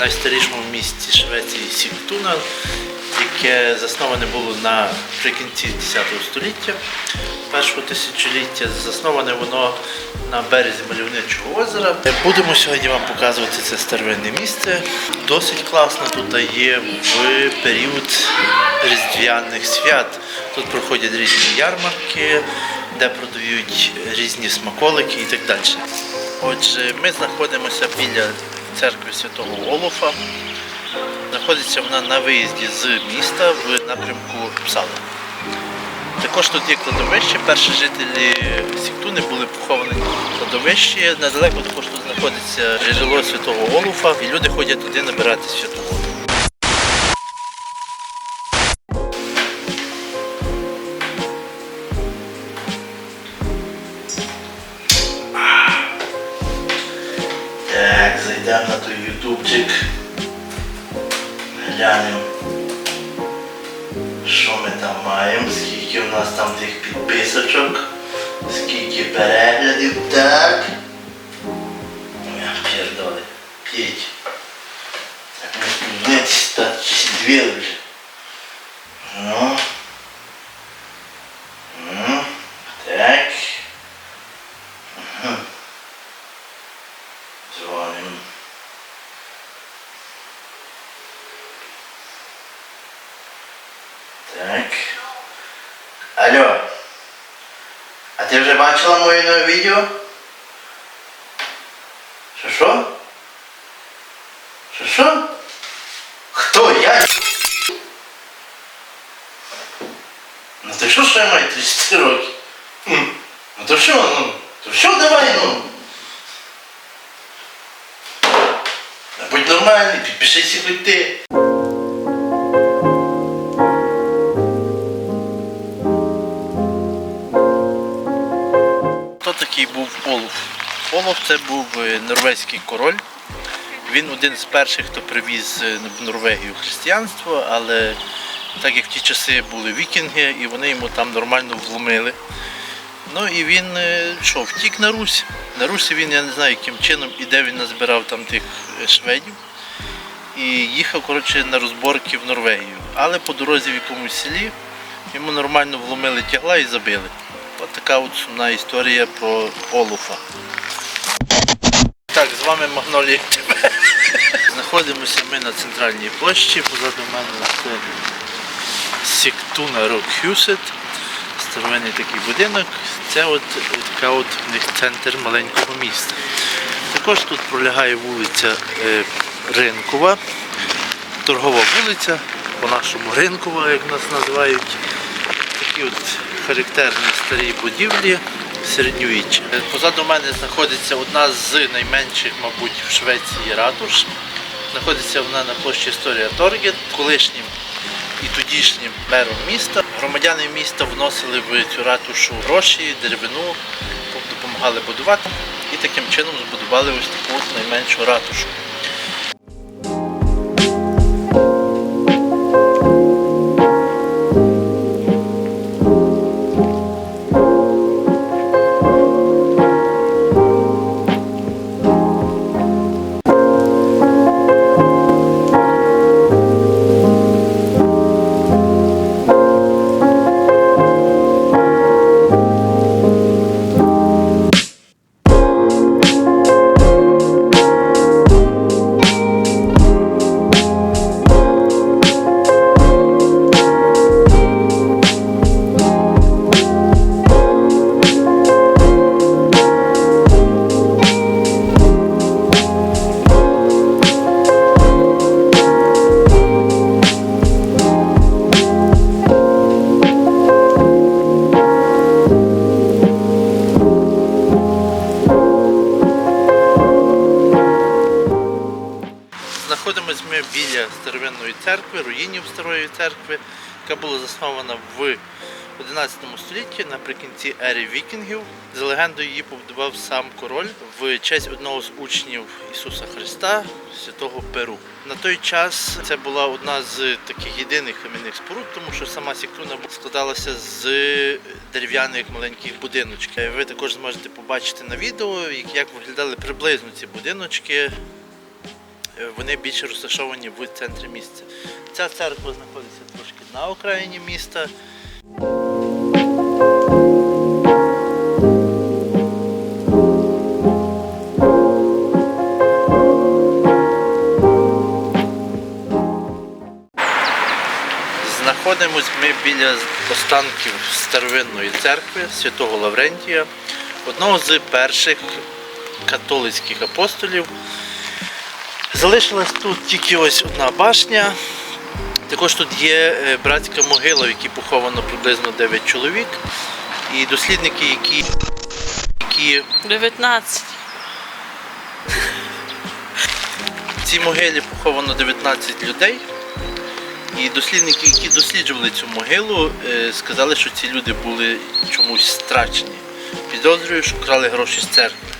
найстарішому місті Швеції Сігтуна, яке засноване було наприкінці 10 століття, першого тисячоліття. Засноване воно на березі мальовничого озера. Будемо сьогодні вам показувати це старовинне місце. Досить класно тут є в період різдвяних свят. Тут проходять різні ярмарки, де продають різні смаколики і так далі. Отже, ми знаходимося біля церкви Святого Олофа. Знаходиться вона на виїзді з міста в напрямку Псала. Також тут є кладовище. Перші жителі Сіктуни були поховані в кладовищі. Недалеко також тут знаходиться джерело Святого Олуфа, і люди ходять туди набирати святого воду. Ютубчик. Глянемо. Що ми там маємо? Скільки у нас там тих підписочок? Скільки переглядів? Так. Я. П'ять. Так, ми тут стати дві Так. Алло. А ти вже бачила моє нове відео? Що що? Що що? Хто? Я? Ну ти що, що я маю 30 років? М. Ну то що, ну? То що давай, ну? Та Будь нормальний, підпишися хоч ти. Такий був Олаф? Олаф це був е, норвезький король. Він один з перших, хто привіз е, в Норвегію християнство, але так як в ті часи були вікінги, і вони йому там нормально вломили. Ну і він е, що, втік на Русь. На Русі він, я не знаю, яким чином і де він назбирав там тих шведів. І їхав коротше, на розборки в Норвегію. Але по дорозі в якомусь селі йому нормально вломили тягла і забили. От така от сумна історія про Олуфа. Так, з вами Магнолія ТВ. Знаходимося ми на центральній площі. Позаду мене це Сіктуна Рок Хюсет. Старовинний такий будинок. Це от така от в них центр маленького міста. Також тут пролягає вулиця е, Ринкова, торгова вулиця, по-нашому Ринкова, як нас називають. Такі от характерні старі будівлі середньовіччя. Позаду мене знаходиться одна з найменших, мабуть, в Швеції ратуш. Знаходиться вона на площі Історія Торгет, колишнім і тодішнім мером міста. Громадяни міста вносили в цю ратушу гроші, деревину, допомагали будувати і таким чином збудували ось таку найменшу ратушу. Старовинної церкви, руїнів старої церкви, яка була заснована в 11 столітті наприкінці ери вікінгів. За легендою її побудував сам король в честь одного з учнів Ісуса Христа, святого Перу. На той час це була одна з таких єдиних кам'яних споруд, тому що сама Сікруна складалася з дерев'яних маленьких будиночків. Ви також зможете побачити на відео, як- виглядали приблизно ці будиночки вони більше розташовані в центрі міста. Ця церква знаходиться трошки на окраїні міста. Знаходимось ми біля останків старовинної церкви святого Лаврентія, одного з перших католицьких апостолів. Залишилась тут тільки ось одна башня. Також тут є е, братська могила, в якій поховано приблизно 9 чоловік. І дослідники, які, які 19. в цій могилі поховано 19 людей. І дослідники, які досліджували цю могилу, е, сказали, що ці люди були чомусь страчені. Підозрюю, що крали гроші з церкви.